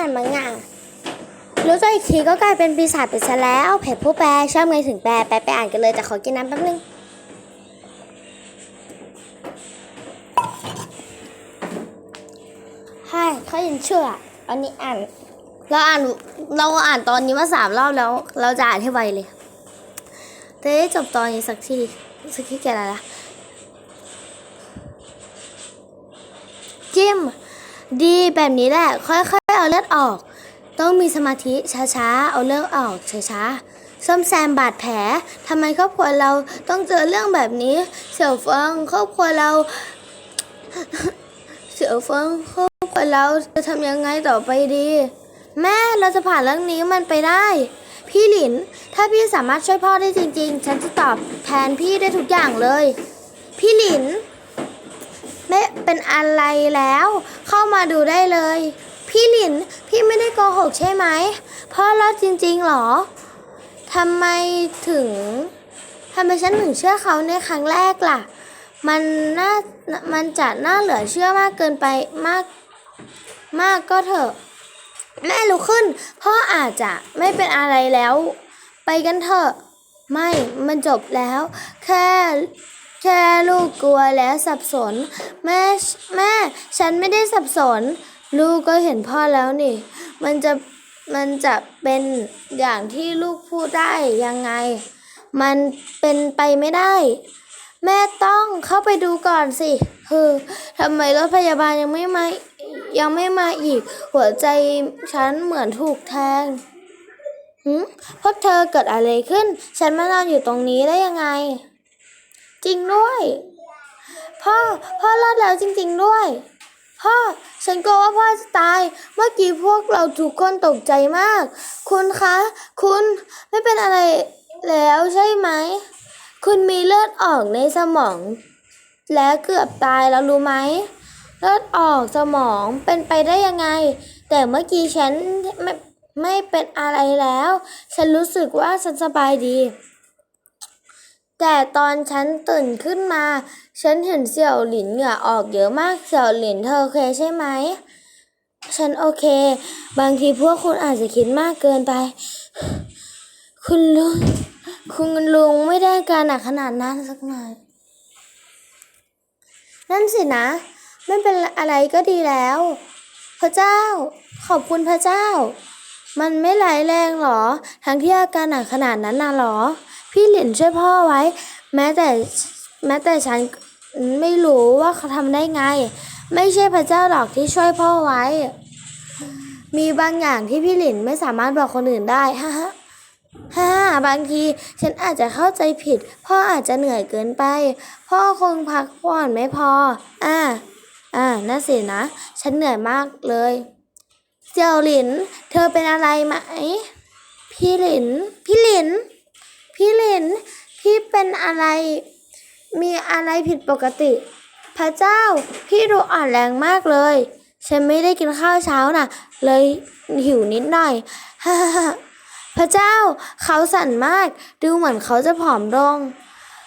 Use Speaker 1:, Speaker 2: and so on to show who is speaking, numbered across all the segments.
Speaker 1: านมังงะรู้ตัวอีกทีก็กลายเป็นปีศาจไปซะแล้วเพจผู้แปลชอบไงถึงแปลแปลไปอ่านกันเลยแต่ขอกินน้ำแป๊บนึงใช่เขายินเชื่อ อันนี้อ่าน เราอ่านเราอ่านตอนนี้มาสามรอบแล้ว เราจะอ่านให้ไวเลยจะได้จบตอนนี้สักทีสักทีแกอะไรล่ะจิ้ม ดีแบบนี้แหละ ค่อยๆ เอาเลือดออก ต้องมีสมาธิช้าๆ เอาเลือดออกช้าๆซ่อมแซมบาดแผลทำไมครอบครัวเราต้องเจอเรื่องแบบนี้ เสี่ยวเฟิงครอบครัวเรา เสี่ยวเฟิงครอบครัวเราจะทำยังไงต่อไปดี แม่เราจะผ่านเรื่องนี้มันไปได้ พี่หลิน ถ้าพี่สามารถช่วยพ่อได้จริง ๆ ฉันจะตอบแทนพี่ได้ทุกอย่างเลย พี่หลิน ไม่เป็นอะไรแล้ว เข้ามาดูได้เลย พี่หลิน พี่ไม่ได้โกหกใช่ไหมพ่อรอดจริงๆหรอทำไมถึงทำไมฉันถึงเชื่อเขาในครั้งแรกล่ะ มันน่ามันจะน่าเหลือเชื่อมากเกินไปมาก มากก็เถอะแม่ลุกขึ้น พ่ออาจจะไม่เป็นอะไรแล้ว ไปกันเถอะ ไม่มันจบแล้ว แค่ แค่ลูกกลัวและสับสน แม่แม่ ฉันไม่ได้สับสน ลูกก็เห็นพ่อแล้วนี่ มันจะมันจะเป็นอย่างที่ลูกพูดได้ยังไง มันเป็นไปไม่ได้ แม่ต้องเข้าไปดูก่อนสิคือทำไมรถพยาบาลยังไม่มายังไม่มาอีก หัวใจฉันเหมือนถูกแทงหืมพวกเธอเกิดอะไรขึ้น ฉันมานอนอยู่ตรงนี้ได้ยังไง จริงด้วย พ่อ พ่อรอดแล้วจริง ๆด้วย พ่อ ฉันกลัวว่าพ่อจะตาย เมื่อกี้พวกเราทุกคนตกใจมาก คุณคะ คุณไม่เป็นอะไรแล้วใช่ไหม คุณมีเลือดออกในสมอง และเกือบตายแล้วรู้ไหม เลือดออกสมองเป็นไปได้ยังไง แต่เมื่อกี้ฉันไม่ไม่เป็นอะไรแล้ว ฉันรู้สึกว่าฉันสบายดี แต่ตอนฉันตื่นขึ้นมา ฉันเห็นเสี่ยวหลินเหงื่อออกเยอะมากเสี่ยวหลินเธอโอเคใช่ไหม ฉันโอเค บางทีพวกคุณอาจจะคิดมากเกินไป คุณลุง คุณลุงไม่ได้การหนักขนาดนั้นสักหน่อย นั่นสินะ ไม่เป็นอะไรก็ดีแล้ว พระเจ้า ขอบคุณพระเจ้า มันไม่ไหลแรงหรอ ทั้งที่อาการหนักขนาดนั้นน่ะหรอ พี่หลินช่วยพ่อไว้ แม้แต่แม้แต่ฉันไม่รู้ว่าเขาทำได้ไง ไม่ใช่พระเจ้าหรอกที่ช่วยพ่อไว้ มีบางอย่างที่พี่หลินไม่สามารถบอกคนอื่นได้ฮ่าฮ่าฮ่าบางทีฉันอาจจะเข้าใจผิด พ่ออาจจะเหนื่อยเกินไป พ่อคงพักผ่อนไม่พอ อ่า อ่าน่าสินะ ฉันเหนื่อยมากเลยเจียวหลิน เธอเป็นอะไรไหม พี่หลิน พี่หลิน พี่ลิน พี่เป็นอะไร มีอะไรผิดปกติ พระเจ้า พี่ดูอ่อนแรงมากเลย ฉันไม่ได้กินข้าวเช้าน่ะ เลยหิวนิดหน่อยฮพระเจ้า เขาสั่นมาก ดูเหมือนเขาจะผอมลง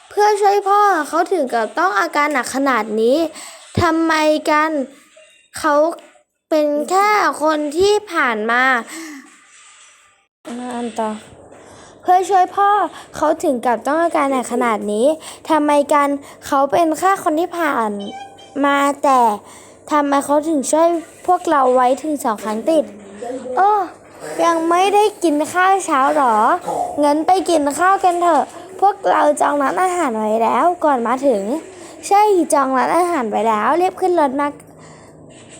Speaker 1: เพื่อช่วยพ่อเขาถึงกับต้องอาการหนักขนาดนี้ทำไมกัน เขาเป็นแค่คนที่ผ่านมาอันต่อ เพื่อช่วยพ่อเขาถึงกับต้องอาการหนักขนาดนี้ทำไมกันเขาเป็นแค่คนที่ผ่านมาแต่ทำไมเขาถึงช่วยพวกเราไว้ถึงสองครั้งติดโอ้ยังไม่ได้กินข้าวเช้าหรองั้นไปกินข้าวกันเถอะ พวกเราจองร้านอาหารไว้แล้วก่อนมาถึง ใช่จองร้านอาหารไว้แล้วเรียบขึ้นรถมา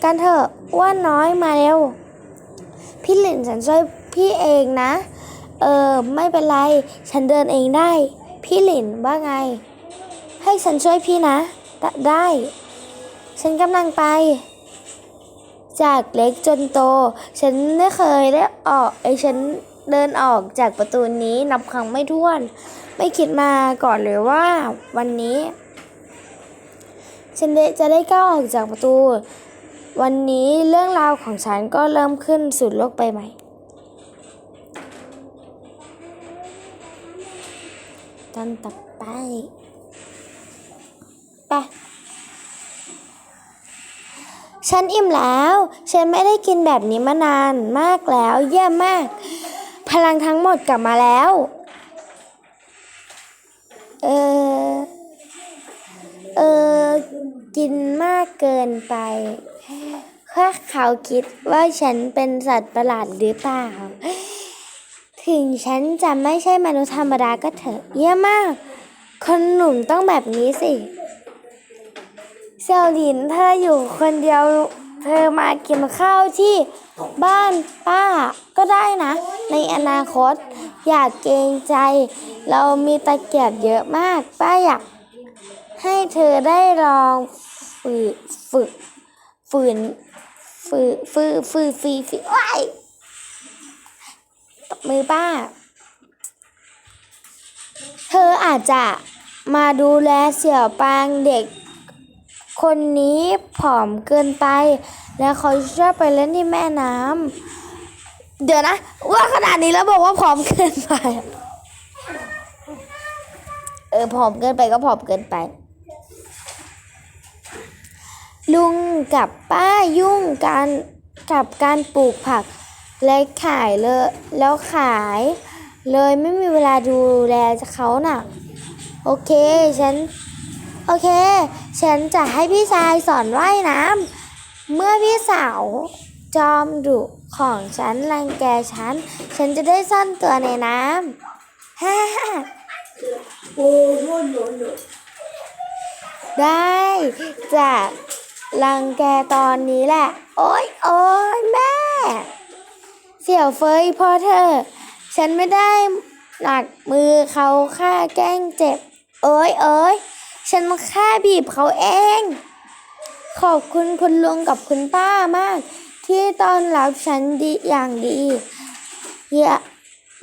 Speaker 1: กันเถอะอ้ว่าน้อยมาเร็ว พี่หลินฉันช่วยพี่เองนะ เออ ไม่เป็นไร ฉันเดินเองได้ พี่หลินว่าไง ให้ฉันช่วยพี่นะได้ได้ ฉันกำลังไป จากเล็กจนโต ฉันไม่เคยได้ออกไอฉันเดินออกจากประตูนี้นับครั้งไม่ถ้วน ไม่คิดมาก่อนเลยว่า วันนี้ ฉันจะได้ก้าวออกจากประตู วันนี้เรื่องราวของฉันก็เริ่มขึ้นสู่โลกใบใหม่ ตอนต่อไปไปฉันอิ่มแล้ว ฉันไม่ได้กินแบบนี้มานานมากแล้ว เยี่ยมมาก พลังทั้งหมดกลับมาแล้ว เออ เออ กินมากเกินไปถ้าเขาคิดว่าฉันเป็นสัตว์ประหลาดหรือเปล่า ถึงฉันจะไม่ใช่มนุษย์ธรรมดาก็เถอะ เยี่ยมมาก คนหนุ่มต้องแบบนี้สิ เซลลินเธออยู่คนเดียว เธอมากินข้าวที่บ้านป้าก็ได้นะ ในอนาคต อยากเกรงใจ เรามีตะเกียบเยอะมาก ป้าอยากให้เธอได้ลองฝึกฝึกฝืนฝืนฝืนฝืนฝืนฝืนว้า ยตบมือป้า เธออาจจะมาดูแลเสี่ยวปางเด็ก คนนี้ผอมเกินไป และเขาชอบไปเล่นที่แม่น้ำเดี๋ยวนะว่าขนาดนี้แล้วบอกว่าผอมเกินไป เออผอมเกินไปก็ผอมเกินไปลุงกับป้ายุ่งกันกับการปลูกผัก และขายเลยแล้วขาย เลยไม่มีเวลาดูแลเขาน่ะ โอเคฉัน โอเค ฉันจะให้พี่ชายสอนว่ายน้ำเมื่อพี่สาวจอมดุของฉันรังแกฉัน ฉันจะได้ซ่อนตัวในน้ำฮ่าฮ่า
Speaker 2: โอ้โหโนโน
Speaker 1: ได้จะรังแกตอนนี้แหละ โอ๊ยโอ๊ยแม่ เสี่ยวเฟยพ่อเธอ ฉันไม่ได้หนักมือเขาค่าแกล้งเจ็บโอ๊ยโอ๊ยฉันมาค่บีบเขาเอง ขอบคุณคุณลุงกับคุณป้ามาก ที่ต้อนรับฉันดีอย่างดี อย่า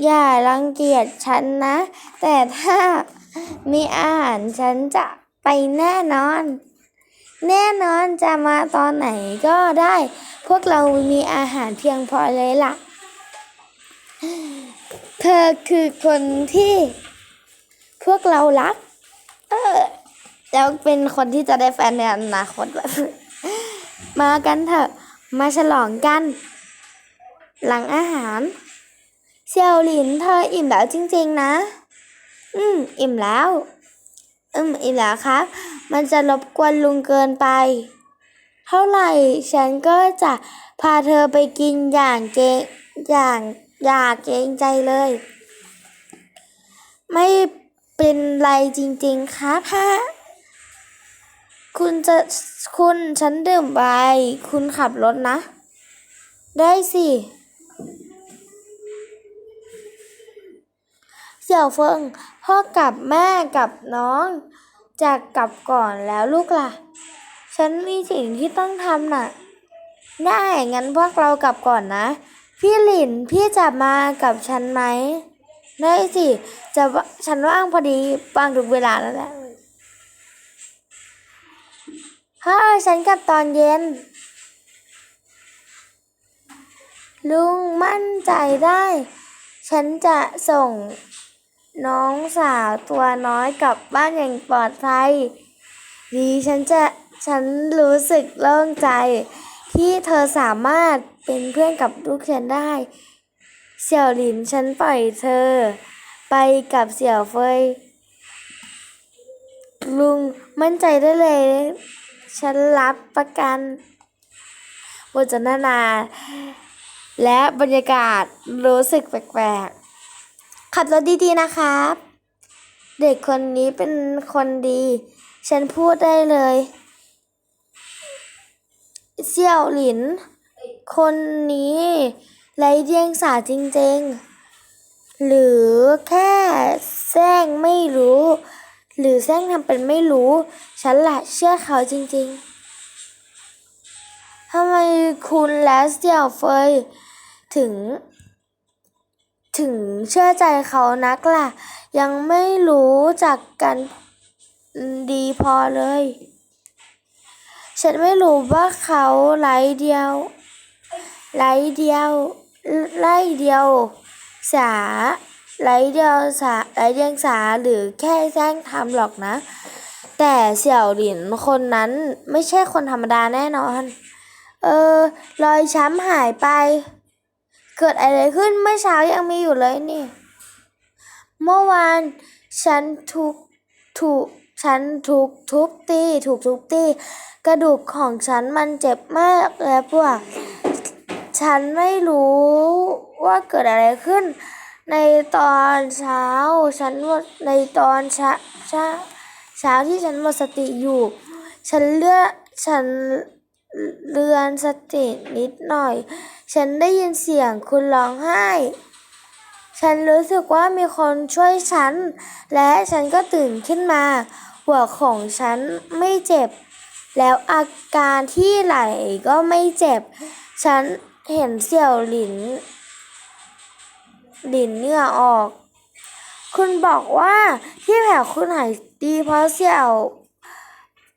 Speaker 1: อย่ารังเกียจฉันนะ แต่ถ้ามีอาหารฉันจะไปแน่นอน แน่นอนจะมาตอนไหนก็ได้ พวกเรามีอาหารเพียงพอเลยล่ะ เธอคือคนที่พวกเรารัก เออแล้วเป็นคนที่จะได้แฟนในอนาคตแบบมากันเถอะ มาฉลองกัน หลังอาหาร เซียวหลินเธออิ่มแล้วจริง ๆ นะ อืม อิ่มแล้ว อืม อิ่มแล้วครับ มันจะรบกวนลุงเกินไป เท่าไหร่ ฉันก็จะพาเธอไปกินอย่างเกรงอย่าง อย่าเกรงใจเลย ไม่เป็นไรจริงๆครับฮะคุณจะคุณฉันดื่มไป คุณขับรถนะ ได้สิ เสี่ยวเฟิงพ่อกับแม่กับน้อง จะกลับก่อนแล้วลูกล่ะ ฉันมีสิ่งที่ต้องทำน่ะ ได้งั้นพวกเรากลับก่อนนะ พี่หลินพี่จะมากับฉันไหมได้สิจะว่าฉันว่างพอดีว่างทุกเวลาแล้วแหละฮ่าฉันกลับตอนเย็น ลุงมั่นใจได้ ฉันจะส่งน้องสาวตัวน้อยกลับบ้านอย่างปลอดภัยดีฉันจะฉันรู้สึกโล่งใจ ที่เธอสามารถเป็นเพื่อนกับลูกฉันได้ เสี่ยวหลินฉันปล่อยเธอ ไปกับเสี่ยวเฟยลุงมั่นใจได้เลย ฉันรับประกันบทสนทนา และบรรยากาศรู้สึกแปลกๆ ขับรถดีๆนะครับ เด็กคนนี้เป็นคนดี ฉันพูดได้เลย เสี่ยวหลิน คนนี้ไรเดียงสาจริงๆ หรือแค่แซงไม่รู้ หรือแซงทำเป็นไม่รู้ ฉันละเชื่อเขาจริงๆทำไมคุณและเสี่ยวเฟยถึง ถึงเชื่อใจเขานักล่ะ ยังไม่รู้จักกันดีพอเลย ฉันไม่รู้ว่าเขาไร้เดียวไร้เดียวไร้เดียว สาไร้เดียวสาไร้เดียงสาหรือแค่แกล้งทำหรอกนะ แต่เสี่ยวหลินคนนั้นไม่ใช่คนธรรมดาแน่นอน เออ รอยช้ำหายไป เกิดอะไรขึ้นเมื่อเช้ายังมีอยู่เลยนี่ เมื่อวานฉันถูกถูก ฉันถูกทุบตีถูกทุบตีกระดูกของฉันมันเจ็บมากเลยพวก ฉันไม่รู้ว่าเกิดอะไรขึ้น ในตอนเช้าฉันว่าในตอนเช้าเช้าเช้าที่ฉันหมดสติอยู่ ฉันเลือฉันเลือนสตินิดหน่อย ฉันได้ยินเสียงคุณร้องไห้ ฉันรู้สึกว่ามีคนช่วยฉัน และฉันก็ตื่นขึ้นมา หัวของฉันไม่เจ็บ แล้วอาการที่ไหล่ก็ไม่เจ็บ ฉันเห็นเสี่ยวหลิน หลินเหงื่อออก คุณบอกว่าที่แผลคุณหายดีเพราะเสี่ยว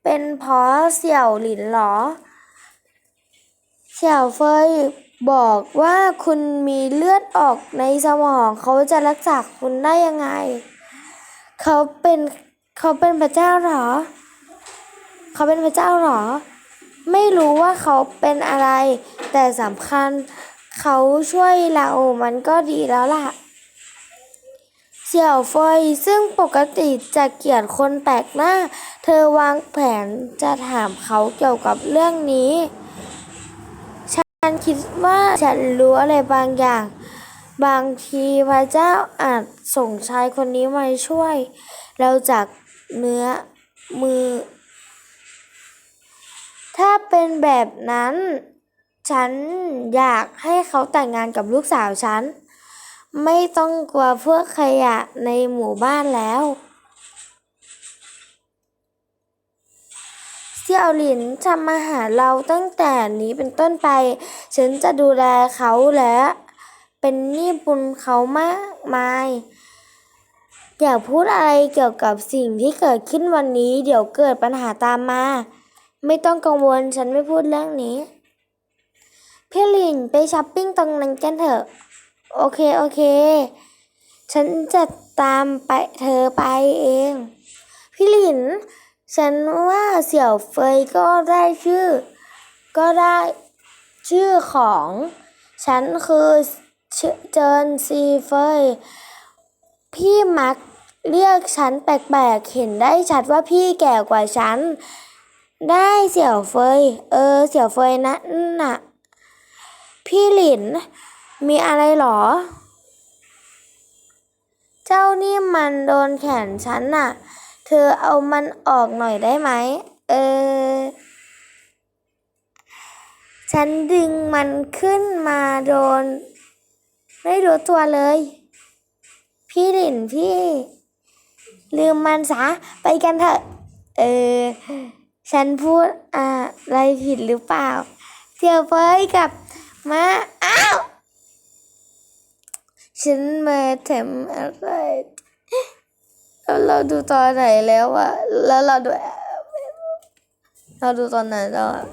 Speaker 1: เป็นเพราะเสี่ยวหลินเหรอ เสี่ยวเฟยบอกว่าคุณมีเลือดออกในสมองเขาจะรักษาคุณได้ยังไง เขาเป็น เขาเป็นพระเจ้าหรอ เขาเป็นพระเจ้าหรอ ไม่รู้ว่าเขาเป็นอะไร แต่สำคัญเขาช่วยเรามันก็ดีแล้วล่ะ เสี่ยวเฟยซึ่งปกติจะเกลียดคนแปลกหน้า เธอวางแผนจะถามเขาเกี่ยวกับเรื่องนี้ ฉันคิดว่าฉันรู้อะไรบางอย่าง บางทีพระเจ้าอาจส่งชายคนนี้มาช่วย เราจาก เนื้อมือ ถ้าเป็นแบบนั้น ฉันอยากให้เขาแต่งงานกับลูกสาวฉัน ไม่ต้องกลัวพวกขยะในหมู่บ้านแล้ว เสี่ยวหลินจะมาหาเราตั้งแต่นี้เป็นต้นไป ฉันจะดูแลเขาและเป็นหนี้บุญเขามากมาย อย่าพูดอะไรเกี่ยวกับสิ่งที่เกิดขึ้นวันนี้ เดี๋ยวเกิดปัญหาตามมา ไม่ต้องกังวลฉันไม่พูดเรื่องนี้ พี่หลินไปช้อปปิ้งตรงนั้นกันเถอะ โอเค โอเค ฉันจะตามไปเธอไปเอง พี่หลิน ฉันว่าเสี่ยวเฟยก็ได้ชื่อ ก็ได้ชื่อของ ฉันคือชื่อเจินซีเฟย พี่มักเรียกฉันแปลกๆ เห็นได้ชัดว่าพี่แก่กว่าฉัน ได้เสี่ยวเฟย เออ เสี่ยวเฟยนะน่ะ พี่หลิน มีอะไรหรอ เจ้านี่มันโดนแขนฉันน่ะ เธอเอามันออกหน่อยได้ไหม เออ ฉันดึงมันขึ้นมาโดน ไม่รู้ตัวเลย พี่หลินพี่ ลืมมันซะไปกันเถอะ เออ ฉันพูดอะไรผิดหรือเปล่าเที่ยวเฟยกับมาอ้าวฉันมาทำอะไรแล้วเราดูตอนไหนแล้วอะแล้วเราดูเราดูตอนไหนแล้วอะ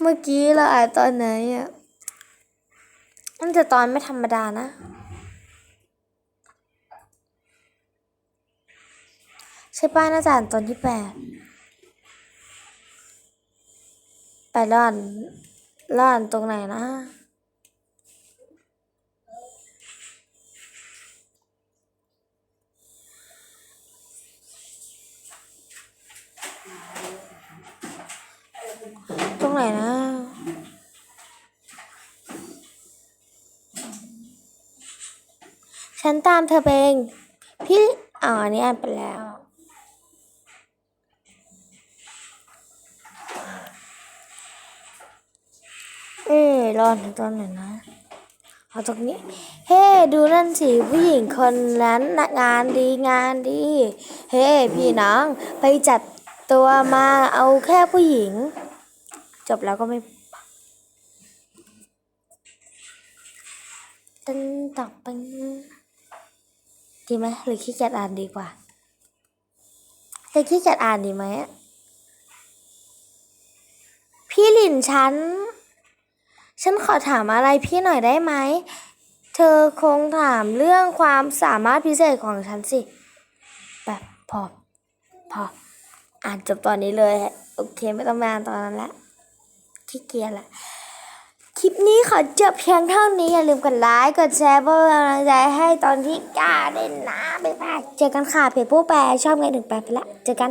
Speaker 1: เมื่อกี้เราอ่านตอนไหนอะมันจะตอนไม่ธรรมดานะ ใช่ป้าน่าจานตอนที่แปดไปล่อนล่อนตรงไหนนะตรงไหนนะฉันตามเธอเอง พี่อ๋ออันนี้อ่านไปแล้ว เอ๊ะ รอนตอนไหนนะเอาตรงนี้ เฮ้ ดูนั่นสิผู้หญิงคนนั้นงานดีงานดี เฮ้ พี่น้องไปจัดตัวมาเอาแค่ผู้หญิง จบแล้วก็ไม่ตึ้งตักตึ้งดีไหมหรือขี้เกียจอ่านดีกว่าจะขี้เกียจอ่านดีไหมพี่หลินฉัน ฉันขอถามอะไรพี่หน่อยได้ไหม เธอคงถามเรื่องความสามารถพิเศษของฉันสิ แบบพอ พอ อ่านจบตอนนี้เลย โอเค ไม่ต้องมาอ่านตอนนั้นล้วโอเคขี้เกียจละคลิปนี้ขอจบเพียงเท่านี้ อย่าลืมกดไลค์กดแชร์เพื่อเป็นกำลังใจให้ตอนที่กล้าเล่นนะบ๊ายบายเจอกันค่ะเพจผู้แปลชอบไงถึงแปลไปละเจอกัน